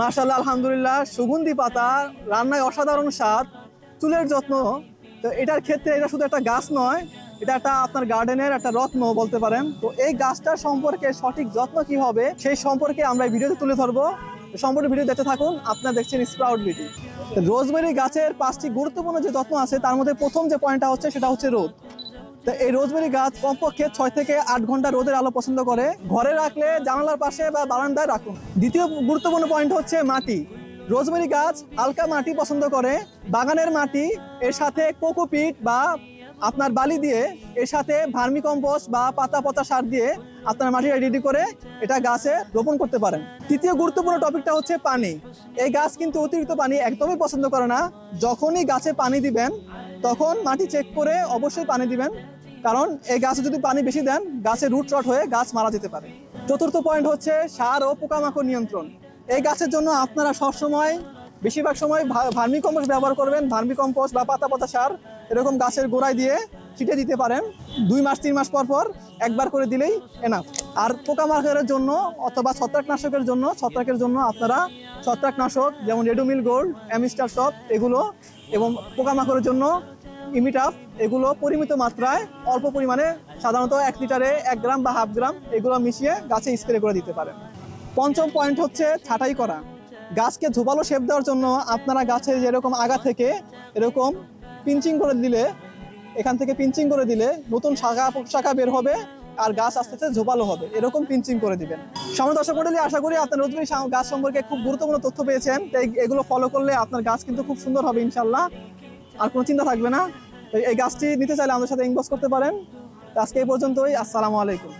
মার্শাল্লাহ আলহামদুলিল্লাহ, সুগন্ধি পাতা, রান্নায় অসাধারণ স্বাদ, চুলের যত্ন। তো এটার ক্ষেত্রে এটা শুধু একটা গাছ নয়, এটা একটা আপনার গার্ডেনের একটা রত্ন বলতে পারেন। তো এই গাছটার সম্পর্কে সঠিক যত্ন কি হবে, সেই সম্পর্কে আমরা ভিডিওতে তুলে ধরবো। তো সম্পূর্ণ ভিডিও দেখতে থাকুন, আপনারা দেখছেন স্প্রাউট বিটি রোজমেরি গাছের পাঁচটি গুরুত্বপূর্ণ যে যত্ন আছে, তার মধ্যে প্রথম যে পয়েন্টটা হচ্ছে, সেটা হচ্ছে রোদ। তো এই রোজমেরি গাছ কমপক্ষে ছয় থেকে আট ঘণ্টা রোদের আলো পছন্দ করে। ঘরে রাখলে জানালার পাশে বা বারান্দায় রাখুন। দ্বিতীয় গুরুত্বপূর্ণ পয়েন্ট হচ্ছে মাটি। রোজমেরি গাছ হালকা মাটি পছন্দ করে। বাগানের মাটি এর সাথে কোকোপিট বা আপনার বালি দিয়ে এর সাথে ভার্মি কম্পোস্ট বা পাতা পচা সার দিয়ে আপনার মাটি রেডি করে এটা গাছে রোপণ করতে পারেন। তৃতীয় গুরুত্বপূর্ণ টপিকটা হচ্ছে পানি। এই গাছ কিন্তু অতিরিক্ত পানি একদমই পছন্দ করে না। যখনই গাছে পানি দিবেন তখন মাটি চেক করে অবশ্যই পানি দিবেন। কারণ এই গাছে যদি পানি বেশি দেন, গাছে রুট রট হয়ে গাছ মারা যেতে পারে। চতুর্থ পয়েন্ট হচ্ছে সার ও পোকামাকড় নিয়ন্ত্রণ। এই গাছের জন্য আপনারা সবসময়, বেশিরভাগ সময় ভার্মি কম্পোস্ট ব্যবহার করবেন। ভার্মি কম্পোস্ট বা পাতা পাতা সার এরকম গাছের গোড়ায় দিয়ে ছিটে দিতে পারেন। দুই মাস, তিন মাস পর পর একবার করে দিলেই এনাফ আর পোকামাকড়ের জন্য অথবা ছত্রাকনাশকের জন্য, ছত্রাকের জন্য আপনারা ছত্রাকনাশক যেমন রেডোমিল গোল্ড, অ্যামিস্টার টপ এগুলো এবং পোকামাকড়ের জন্য ইমিটাফ এগুলো পরিমিত মাত্রায় অল্প পরিমাণে সাধারণত এক লিটারে এক গ্রাম বা হাফ গ্রাম এগুলো মিশিয়ে গাছে স্প্রে করে দিতে পারেন। পঞ্চম পয়েন্ট হচ্ছে ছাঁটাই করা। গাছকে ঝোপালো শেপ দেওয়ার জন্য আপনারা গাছের যেরকম আগা থেকে এরকম পিঞ্চিং করে দিলে, এখান থেকে পিঞ্চিং করে দিলে নতুন শাখা শাখা বের হবে। আর গাছ আস্তে আস্তে ঝোপালো হবে। এরকম পিঞ্চিং করে দিবেন। সামনে দর্শক মন্ডলী, আশা করি আপনার নতুন গাছ সম্পর্কে খুব গুরুত্বপূর্ণ তথ্য পেয়েছেন। তাই এগুলো ফলো করলে আপনার গাছ কিন্তু খুব সুন্দর হবে ইনশাল্লাহ আর কোনো চিন্তা থাকবে না। এই গাছটি নিতে চাইলে আমাদের সাথে ইনবক্স করতে পারেন। আজকে এই পর্যন্তই। আসসালামু আলাইকুম।